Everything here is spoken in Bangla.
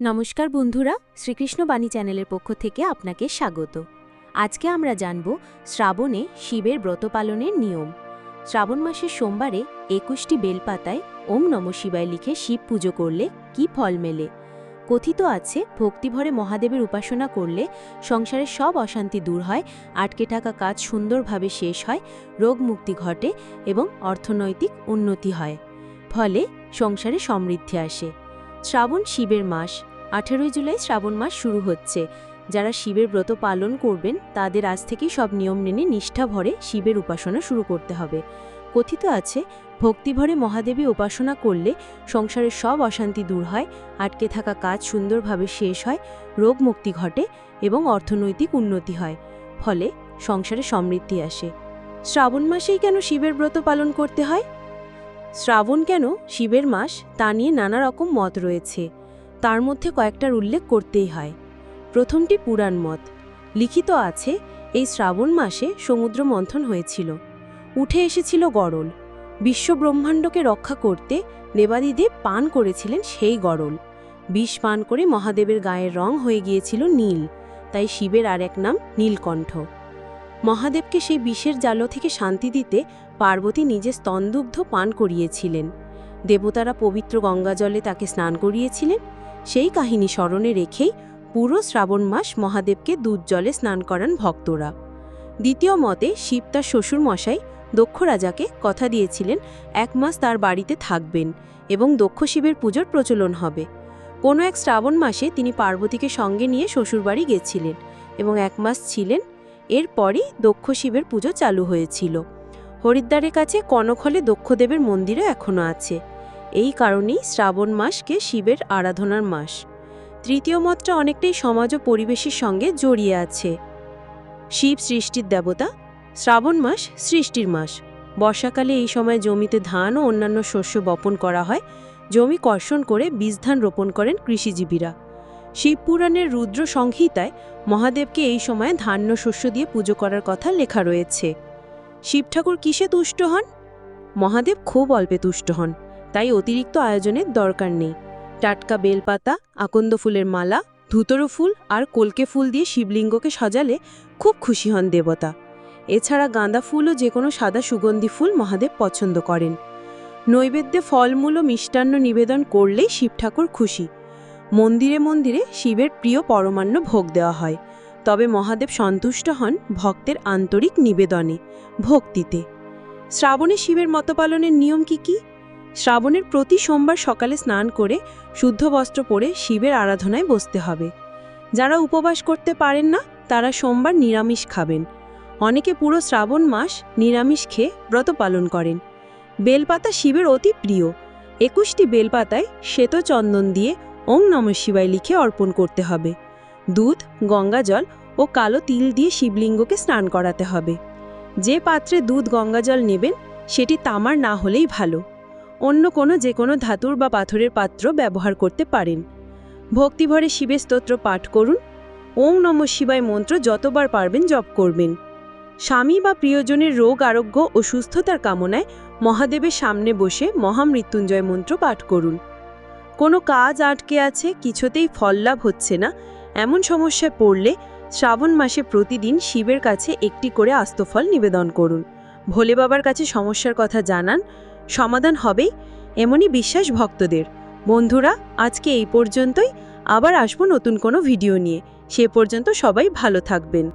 নমস্কার বন্ধুরা, শ্রীকৃষ্ণ বাণী চ্যানেলের পক্ষ থেকে আপনাকে স্বাগত। আজকে আমরা জানব শ্রাবণে শিবের ব্রত পালনের নিয়ম। শ্রাবণ মাসের সোমবারে একুশটি বেলপাতায় ওম নম শিবায় লিখে শিব পুজো করলে কি ফল মেলে? কথিত আছে, ভক্তিভরে মহাদেবের উপাসনা করলে সংসারের সব অশান্তি দূর হয়, আটকে থাকা কাজ সুন্দরভাবে শেষ হয় রোগ মুক্তি ঘটে এবং অর্থনৈতিক উন্নতি হয়। ফলে সংসারে সমৃদ্ধি আসে। শ্রাবণ শিবের মাস আঠেরোই জুলাই শ্রাবণ মাস শুরু হচ্ছে। যারা শিবের ব্রত পালন করবেন, তাদের আজ থেকেই সব নিয়ম মেনে নিষ্ঠা ভরে শিবের উপাসনা শুরু করতে হবে। কথিত আছে ভক্তিভরে মহাদেবী উপাসনা করলে সংসারের সব অশান্তি দূর হয়, আটকে থাকা কাজ সুন্দরভাবে শেষ হয়, রোগ মুক্তি ঘটে এবং অর্থনৈতিক উন্নতি হয়। ফলে সংসারে সমৃদ্ধি আসে। শ্রাবণ মাসেই কেন শিবের ব্রত পালন করতে হয়? শ্রাবণ কেন শিবের মাস তা নিয়ে নানা রকম মত রয়েছে। তার মধ্যে কয়েকটার উল্লেখ করতেই হয়। প্রথমটি পুরাণ মত। লিখিত আছে, এই শ্রাবণ মাসে সমুদ্র মন্থন হয়েছিল। উঠে এসেছিল গরল। বিশ্ব ব্রহ্মাণ্ডকে রক্ষা করতে দেবাদিদেব পান করেছিলেন সেই গরল। বিষ পান করে মহাদেবের গায়ের রং হয়ে গিয়েছিল নীল, তাই শিবের আর এক নাম নীলকণ্ঠ। মহাদেবকে সেই বিষের জাল থেকে শান্তি দিতে পার্বতী নিজে স্তনদুগ্ধ পান করিয়েছিলেন। দেবতারা পবিত্র গঙ্গাজলে তাকে স্নান করিয়েছিলেন সেই কাহিনী স্মরণে রেখেই পুরো শ্রাবণ মাস মহাদেবকে দুধ জলে স্নান করান ভক্তরা। দ্বিতীয় মতে শিব তার শ্বশুর মশাই দক্ষ রাজাকে কথা দিয়েছিলেন, এক মাস তার বাড়িতে থাকবেন এবং দক্ষ শিবের পুজোর প্রচলন হবে। কোনো এক শ্রাবণ মাসে তিনি পার্বতীকে সঙ্গে নিয়ে শ্বশুরবাড়ি গেছিলেন এবং এক মাস ছিলেন। এরপরই দক্ষ শিবের পুজো চালু হয়েছিল। হরিদ্বারের কাছে কনকহলে দক্ষদেবের মন্দিরও এখনও আছে। এই কারণেই শ্রাবণ মাসকে শিবের আরাধনার মাস। তৃতীয় মতটা অনেকটাই সমাজ ও পরিবেশের সঙ্গে জড়িয়ে আছে। শিব সৃষ্টির দেবতা, শ্রাবণ মাস সৃষ্টির মাস। বর্ষাকালে এই সময় জমিতে ধান ও অন্যান্য শস্য বপন করা হয়। জমি কর্ষণ করে বীজ ধান রোপণ করেন কৃষিজীবীরা। শিবপুরাণের রুদ্র সংহিতায় মহাদেবকে এই সময়ে ধান্য শস্য দিয়ে পুজো করার কথা লেখা রয়েছে। শিব ঠাকুর কিসে তুষ্ট হন? মহাদেব খুব অল্পে তুষ্ট হন। তাই অতিরিক্ত আয়োজনের দরকার নেই। টাটকা বেলপাতা, আকন্দ ফুলের মালা, ধুতরো ফুল আর কলকে ফুল দিয়ে শিবলিঙ্গকে সাজালে খুব খুশি হন দেবতা। এছাড়া গাঁদা ফুল ও যে কোনো সাদা সুগন্ধি ফুল মহাদেব পছন্দ করেন। নৈবেদ্যে ফলমূল ও মিষ্টান্ন নিবেদন করলেই শিব ঠাকুর খুশি। মন্দিরে মন্দিরে শিবের প্রিয় পরমান্ন ভোগ দেওয়া হয়। তবে মহাদেব সন্তুষ্ট হন ভক্তের আন্তরিক নিবেদনে, ভক্তিতে। শ্রাবণে শিবের মত পালনের নিয়ম কি কি? শ্রাবণের প্রতি সোমবার সকালে স্নান করে শুদ্ধ বস্ত্র পরে শিবের আরাধনায় বসতে হবে। যারা উপবাস করতে পারেন না, তারা সোমবার নিরামিষ খাবেন। অনেকে পুরো শ্রাবণ মাস নিরামিষ খেয়ে ব্রত পালন করেন। বেলপাতা শিবের অতি প্রিয়। একুশটি বেলপাতায় শ্বেত চন্দন দিয়ে ওং নম শিবায় লিখে অর্পণ করতে হবে। দুধ গঙ্গাজল ও কালো তিল দিয়ে শিবলিঙ্গকে স্নান করাতে হবে। যে পাত্রে দুধ গঙ্গাজল নেবেন, সেটি তামার না হলেই ভালো। অন্য কোনো যে কোনো ধাতুর বা পাথরের পাত্র ব্যবহার করতে পারেন। ভক্তিভরে শিবের স্তোত্র পাঠ করুন। ওং নম শিবায় মন্ত্র যতবার পারবেন জপ করবেন। স্বামী বা প্রিয়জনের রোগ, আরোগ্য ও সুস্থতার কামনায় মহাদেবের সামনে বসে মহামৃত্যুঞ্জয় মন্ত্র পাঠ করুন। কোনো কাজ আটকে আছে, কিছুতেই ফল লাভ হচ্ছে না। এমন সমস্যায় পড়লে শ্রাবণ মাসে প্রতিদিন শিবের কাছে একটি করে আস্তফল নিবেদন করুন। ভোলে বাবার কাছে সমস্যার কথা জানান সমাধান হবেই এমনই বিশ্বাস ভক্তদের। বন্ধুরা, আজকে এই পর্যন্তই। আবার আসব নতুন কোনো ভিডিও নিয়ে। সে পর্যন্ত সবাই ভালো থাকবেন।